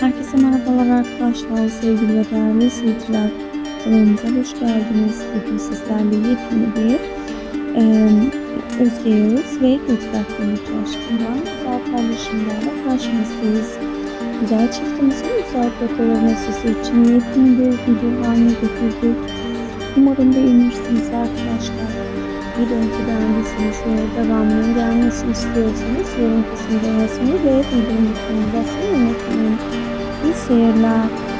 Herkese merhabalar arkadaşlar, sevgili ve değerli izleyiciler. Kanalımıza hoş geldiniz. Bugün sizlerle yepyeni bir e, Özge Yağız ve Gökberk Demirci aşkından güzel paylaşımlarla karşınızdayız. Güzel çiftimizin güzel fotoğrafını sizler için yepyeni bir video haline getirdik. Umarım beğenirsiniz arkadaşlar. Videomuzu beğendiyseniz ve devamının gelmesini istiyorsanız yorum kısmında yazmayı ve bildirim butonuna basmayı ser la